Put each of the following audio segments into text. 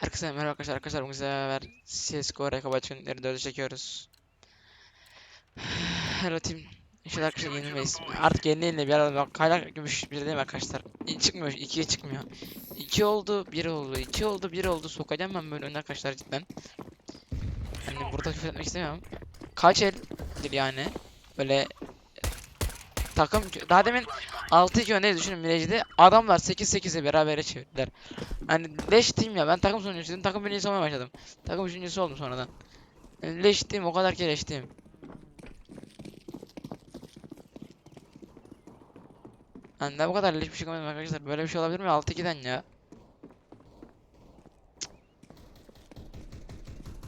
Herkese merhaba arkadaşlar. Arkadaşlar bugün beraber CSGO rekabet günleri 4'ü çekiyoruz. Hello team. İnşallah arkadaşlar yenilmeyiz. Artık yeni yenile bir arada hala gümüş bir değil mi arkadaşlar? Çıkmıyor. 2'ye çıkmıyor. 2 oldu, 1 oldu, 2 oldu, 1 oldu. Sokacağım ben böyle önüne arkadaşlar cidden. Yani burada küfür etmek istemiyorum. Kaç eldir yani? Böyle takım daha demin 6-2 önde düşünün Mirage'de adamlar 8-8'e berabere çevirdiler. Hani leş ya ben takım sonuncusuydum takım birincisi olmaya başladım. Takım üçüncüsü oldum sonradan. Yani leş o kadar ki leş team. Ben de bu kadar leş bir şey görmedim arkadaşlar. Böyle bir şey olabilir mi 6-2'den ya?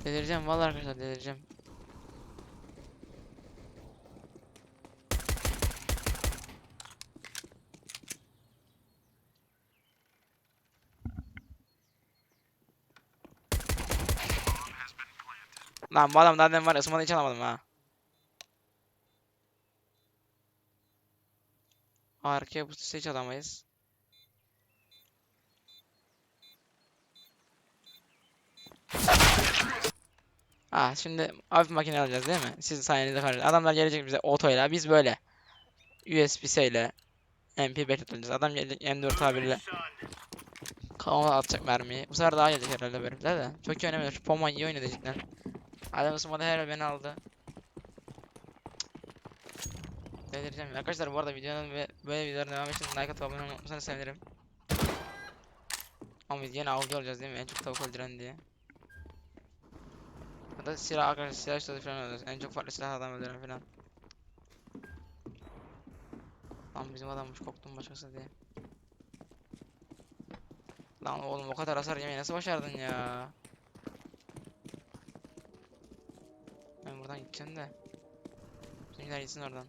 Delireceğim vallahi arkadaşlar delireceğim. Lan bu adam daha var ısınmadan hiç alamadım ha. Arkaya bu hiç alamayız. Ah şimdi hafif makine alacağız değil mi? Sizin sayenizde karşı. Adamlar gelecek bize otoyla biz böyle. USB-C ile MP5 atacağız. Adam gelecek M4 tabiriyle. Kafama atacak mermiyi. Bu sefer daha gelecek herhalde benim de. Çok iyi oynamıyor. Şu Poma iyi oynadı cidden. Adam ısınmadı herhalde beni aldı. Delireceğim. Arkadaşlar bu arada videonun böyle videoların devam için like atıp abone olursanız sevinirim. Ama biz yine avcı olacağız değil mi? En çok tavuk öldüren diye. Ya da silah arkadaşlar silah ustası falan oluyoruz. En çok farklı silah adam öldüren falan. Lan bizim adammış korktum başkası diye. Lan oğlum o kadar hasar yemeyi nasıl başardın ya? Ben buradan gideceğim de. Bizimkiler gitsin oradan.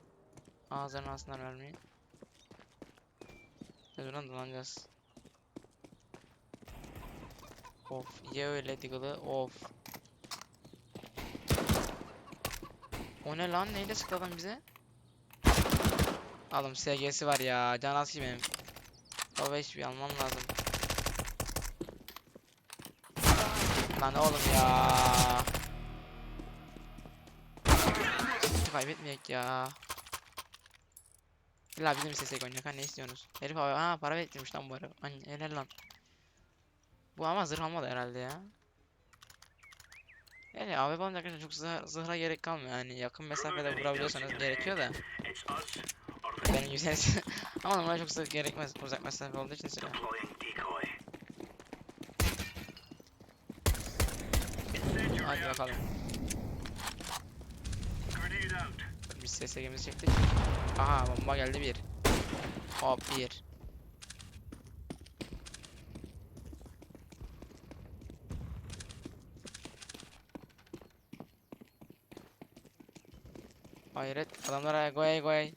Ağızlarını alsınlar vermeyi. Biz buradan dolanacağız. Of ye öyle Diggle'ı of. O ne lan neyle sıktı adam bize? Alım SG'si var ya can az benim. Baba hiçbir almam lazım. Lan oğlum ya. Kaybetmeyek ya. İlla bizim istesek oynayak ha ne istiyorsunuz? Herif abi ha para beklemiş lan bu herif. Hani helal lan. Bu ama zırh almadı herhalde ya. Yani AWP alınca arkadaşlar çok zırh, gerek kalmıyor yani yakın mesafede vurabiliyorsanız gerekiyor da. Benim yüzeniz ama normalde çok zırh gerekmez uzak mesafe olduğu için silah. Hadi bakalım. Biz SSG'mizi çektik. Aha bomba geldi bir. Hop bir. Hayret adamlar goy goy.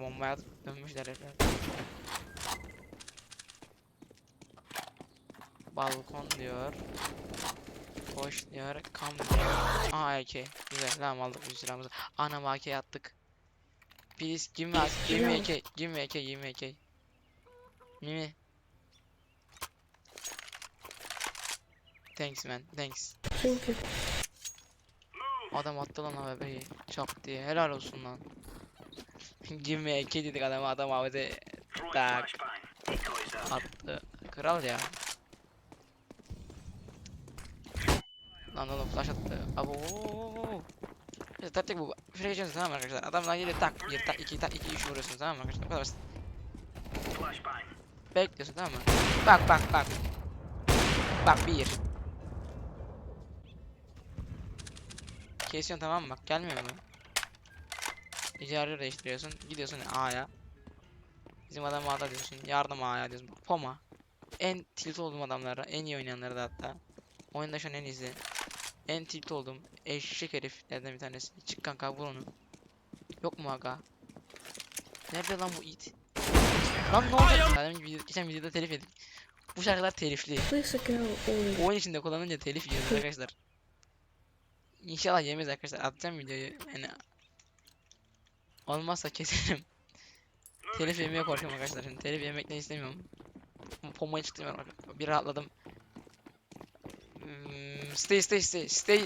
Bombaya atıp dönmüşler herifler. Balkon diyor. Koş diyor. Kam. Aa AK. Güzel. Tamam aldık 100 liramızı. Anam AK attık. Please give me. Give me AK. Give me AK. Give me AK. Mimi. Thanks man. Thanks. Çünkü Adam attı lan AWP'yi. Çak diye. Helal olsun lan. Give me AK dedik adama. Adam AWP tak attı. Kral ya. Lan oğlum flash attı. Abo. İşte taktik bu. Şuraya geçiyorsunuz tamam arkadaşlar? Adamlar geliyor tak bir tak iki tak iki üç vuruyorsunuz tamam arkadaşlar? Bu kadar basit. Bekliyorsun tamam mı? Bak bak bak. Bak bir. Kesiyorsun tamam mı? Bak gelmiyor mu? İcarı değiştiriyorsun. Gidiyorsun A'ya. Bizim adam A'da diyorsun. Yardım A'ya diyorsun. Poma. En tilt olduğum adamlara. En iyi oynayanları da hatta. Oyunda şu an en iyisi. En tilt oldum. Eşek heriflerden bir tanesi. Çık kanka vur onu. Yok mu aga? Nerede lan bu it? Lan ne olacak? Zaten video, geçen videoda telif yedik. Bu şarkılar telifli. Oyun içinde kullanınca telif yiyoruz arkadaşlar. İnşallah yemeyiz arkadaşlar. Atacağım videoyu. Yani olmazsa keserim. telif yemeye korkuyorum arkadaşlar. Şimdi telif yemekten istemiyorum. pomaya çıktım ben. Bir rahatladım. Hmm, stay stay stay stay.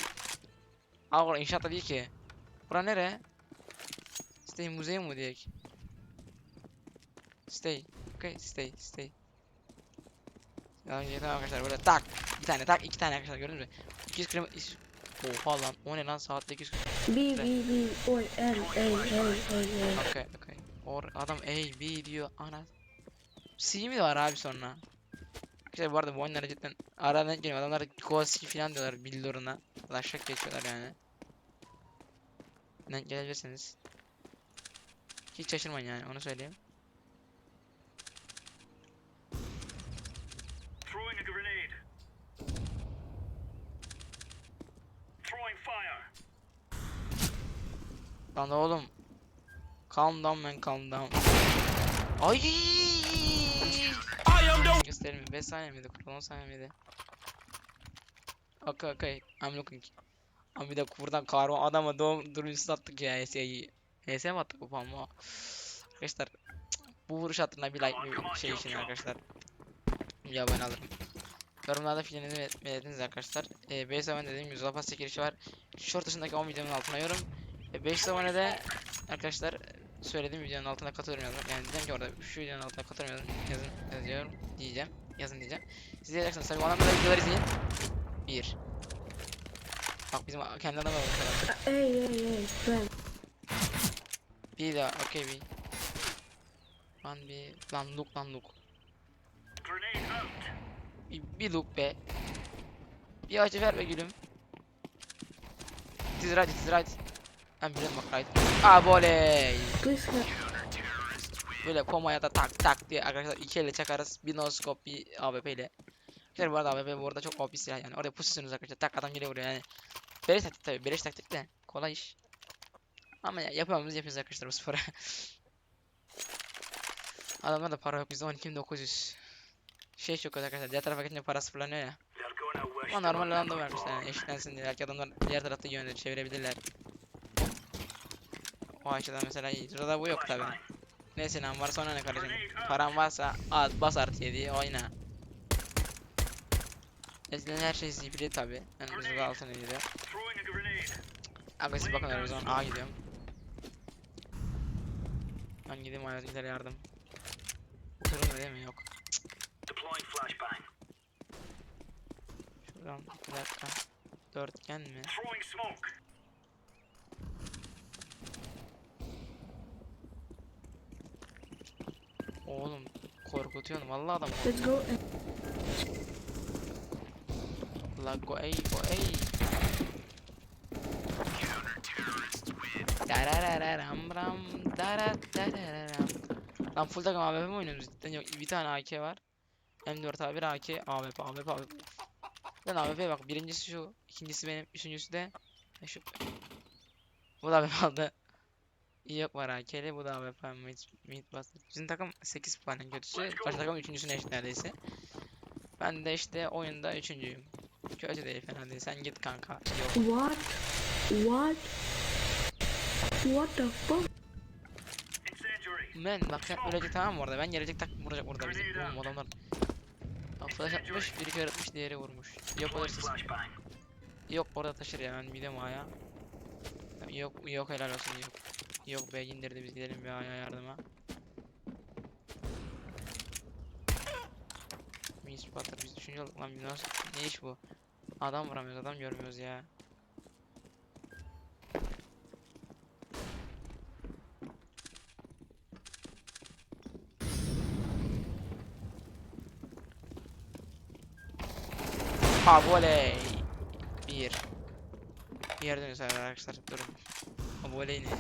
Aa orada inşaatta değil ki. Bura nere? Stay müze mi diyek? Stay. Okay stay stay. Ya tamam arkadaşlar böyle tak. Bir tane tak iki tane arkadaşlar gördünüz mü? 200 km Oha lan o ne lan saatte 200 B B B O N A A A A. Okay okay. Or adam A B diyor ana. C mi var abi sonra? Arkadaşlar bu arada bu oyunlara cidden aradan denk geliyor. Adamlar Kovaski falan diyorlar billuruna. Laşak geçiyorlar yani. Denk gelebilirsiniz. Hiç şaşırmayın yani onu söyleyeyim. Lan oğlum. Calm down man calm down. Ay! Gösterim 5 saniye miydi? 10 saniye miydi? Okay okay. I'm looking. Ama bir de buradan karma adama doğum durumu attık ya HS'yi. HS mi attık bu pamma? Arkadaşlar bu vuruş hatırına bir like bir şey için arkadaşlar. Bir abone alırım. Yorumlarda fikrinizi bel- belirtiniz arkadaşlar. Ee, 5 abone dediğim gibi Zulapas çekilişi var. Short dışındaki 10 videonun altına yorum. E, 5 abone de arkadaşlar söylediğim videonun altına katılıyorum yazın. Yani diyeceğim ki orada şu videonun altına katılıyorum yazın, yazın yazıyorum diyeceğim. Yazın diyeceğim. Siz diyeceksiniz tabii ondan da videoları izleyin. 1. Bak bizim kendi adamı var. A A A. Friend. Bir daha okey bir. Lan bir lan look lan look. Bir, bir look be. Bir acı ver be gülüm. Right, is right. Ben biliyorum bak right. Aa voley. Böyle pomaya da tak tak diye arkadaşlar iki elle çakarız. Bir no scope bir AWP ile. Arkadaşlar bu arada AWP bu arada çok OP silah yani. Oraya pusuyorsunuz arkadaşlar. Tak adam geliyor vuruyor yani. Beleş taktik tabi. Beleş taktik de. Kolay iş. Ama ya yapamamız yapıyoruz arkadaşlar bu spora. Adamlar da para yok. Bizde 12.900. Şey çok kötü arkadaşlar. Diğer tarafa gidince para sıfırlanıyor ya. Ama normal random vermişler yani eşitlensin diye. Belki adamlar diğer tarafta yönleri çevirebilirler. O açıdan mesela. Sırada bu yok tabi. Neyse lan var sonra ne kardeşim. Paran varsa at bas artı 7 oyna. Eskiden her şey zibri tabi. Yani biz burada altına gidiyor. Throwing a grenade. Agresif bakın o zaman A gidiyorum. Ben gideyim hayatımda yardım. Durun değil mi? Yok. Şuradan bir dakika. Dörtgen mi? Oğlum korkutuyorsun vallahi adam. Let's go. La go ey go ey. Dararararam ram dara darararam. Lan full takım AWP mi oynuyoruz cidden yok bir tane AK var. M4 A1 AK AWP AWP AWP. Lan AWP bak birincisi şu ikincisi benim üçüncüsü de şu. Bu da AWP aldı. Yok var AK'li bu da AWP mid, mid bastı. Bizim takım 8 puan en kötüsü. Karşı takım üçüncüsüne eşit neredeyse. Ben de işte oyunda üçüncüyüm. Kötü değil fena değil. Sen git kanka. Yok. What? What? What the fuck? Men bak sen ölecek tamam mı orada? Ben gelecek tak vuracak orada bizi. Oğlum adamlar. Bak flash atmış, biri kör atmış, diğeri vurmuş. Yok flashbang. yok orada taşır ya ben gidiyorum A'ya. Yok yok helal olsun yok. Yok be indirdi biz gidelim bir A'ya yardıma. Mis batır biz düşünce olduk lan nasıl ne iş bu? Adam vuramıyoruz adam görmüyoruz ya. Ha voley. Bir. Diğer dönüyoruz arkadaşlar durun. Ne ya?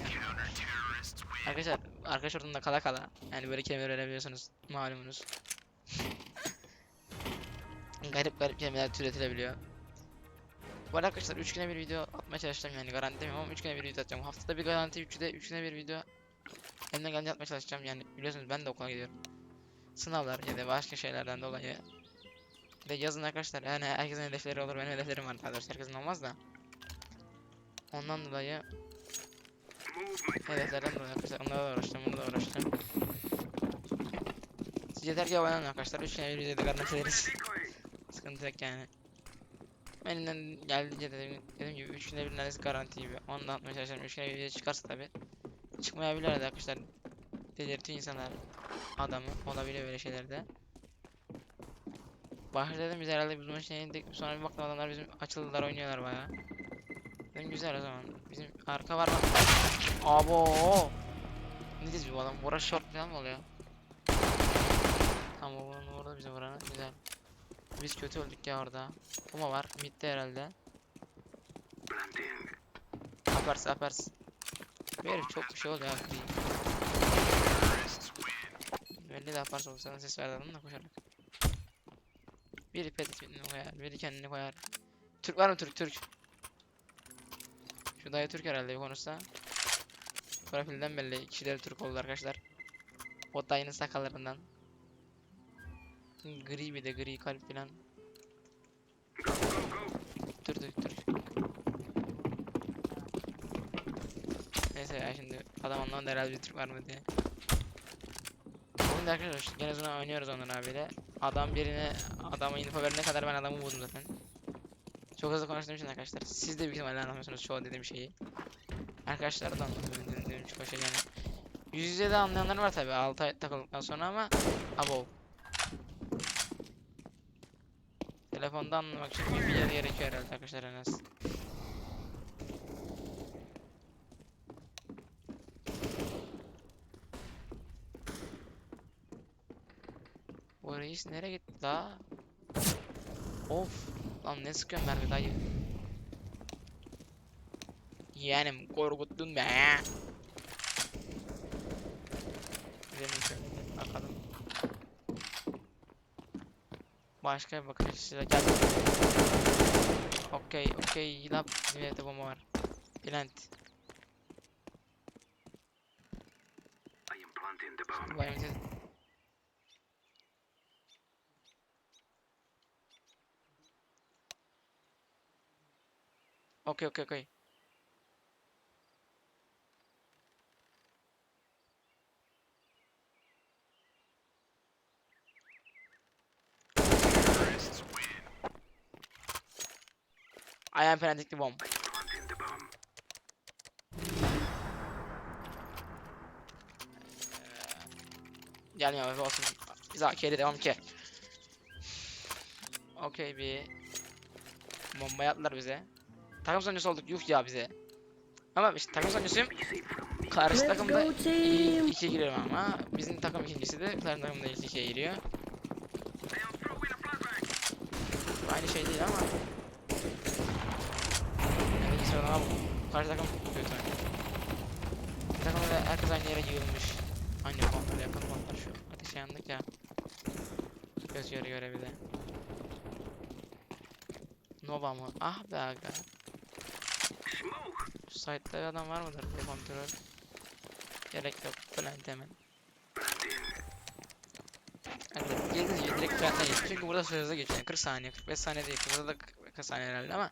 Arkadaşlar arkadaş ortamında kala kala. Yani böyle kelimeler öğrenebiliyorsunuz malumunuz. garip garip kelimeler türetilebiliyor. Bu arada arkadaşlar 3 güne bir video atmaya çalışacağım yani garanti demiyorum ama 3 güne bir video atacağım. Haftada bir garanti 3'de 3 güne bir video elimden gelince atmaya çalışacağım yani biliyorsunuz ben de okula gidiyorum. Sınavlar ya da başka şeylerden dolayı bir yazın arkadaşlar yani herkesin hedefleri olur benim hedeflerim var daha herkesin olmaz da. Ondan dolayı hedeflerden dolayı arkadaşlar onlarla da uğraştım bunu da uğraştım. Yeter ki abone olun arkadaşlar. 3 kere bir videoda garanti ederiz. Sıkıntı yok yani. Elimden geldiğince de dediğim, dediğim gibi 3 günde bir neredeyse garanti gibi. Onu da atmaya çalışıyorum. 3 kere bir çıkarsa tabi. Çıkmayabilir arkadaşlar. Delirtiyor insanlar adamı. Olabiliyor böyle şeylerde. Başladım biz herhalde biz maçına yendik. Sonra bir baktım adamlar bizim açıldılar oynuyorlar bayağı. Dedim güzel o zaman. Bizim arka var mı? Abo. Ne diyoruz bu adam? Bora short falan mı oluyor? Tamam bunu vurdu bize vuranı. Güzel. Biz kötü öldük ya orada. Kuma var. Mid'de herhalde. Apers apers. Bu herif çok bir şey oluyor ya. Belli de apers olsa ses verdi adam da koşarak. Biri pedisini koyar, biri kendini koyar. Türk var mı Türk Türk? Şu dayı Türk herhalde bir konuşsa. Profilden belli kişiler Türk oldu arkadaşlar. O dayının sakallarından. Gri bir de gri kalp filan. Dur dur dur. Neyse ya şimdi adam anlamadı herhalde bir Türk var mı diye. De arkadaşlar gene oynuyoruz Onur abiyle. Adam birine adama info verene kadar ben adamı buldum zaten. Çok hızlı konuştuğum için arkadaşlar. Siz de büyük ihtimalle anlamıyorsunuz çoğu dediğim şeyi. Arkadaşlar da anlamıyor dediğim, şey yani. Yüz yüze de anlayanlar var tabi 6 ay takıldıktan sonra ama abo. Telefonda anlamak için bir yer gerekiyor herhalde arkadaşlar en az. Bu reis nereye gitti la? Of. Lan ne sıkıyorsun mermi dayı? Yeğenim korkuttun be. Bakalım. Başka bir bakış açısıyla gel. Okey okey lap bir bomba var. Plant. I am planting the bomb. Bayım ses. Okey okey okey. I am planting the bomb. Bomb. Gelmiyor abi olsun. Zakeri devam ki. Okey bir bomba attılar bize. Takım sonuncusu olduk yuh ya bize. Ama işte takım sonuncusuyum. Karşı takımda ikiye giriyorum ama bizim takım ikincisi de karşı takım da ilk ikiye giriyor. Aynı şey değil ama. Yani bir sıralama bu. Karşı takım kötü. Bir takımda da herkes aynı yere yığılmış. Aynı kontlar yakın kontlar şu. Ateşe yandık ya. Göz göre göre bir de. Nova mı? Ah be aga. Şu site'da adam var mıdır? Bir kontrol. Gerek yok. Plant hemen. Girdiğiniz gibi direkt plant'a geçin. Çünkü burada süre hızlı geçiyor. Yani 40 saniye, 45 saniye değil. Burada da 40 saniye herhalde ama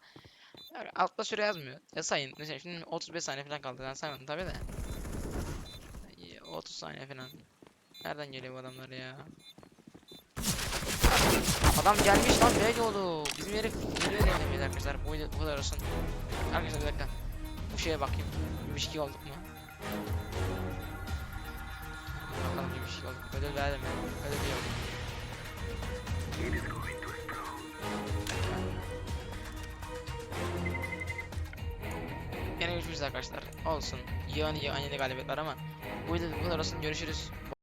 yani altta süre yazmıyor. Ya sayın. Mesela şimdi 35 saniye falan kaldı. Ben saymadım tabi de. İyi, 30 saniye falan. Nereden geliyor bu adamlar ya? Adam gelmiş lan böyle oldu. Bizim herif geliyor denemeyiz arkadaşlar. Bu, kadar olsun. Arkadaşlar bir dakika. Bu şeye bakayım. Bir şey olduk mu? Bakalım bir şey olduk. Ödül verdim ya. Ödül yok. Yine görüşürüz arkadaşlar. Olsun. Yığın yığın yeni galibiyetler ama bu videoda bu kadar olsun. Görüşürüz.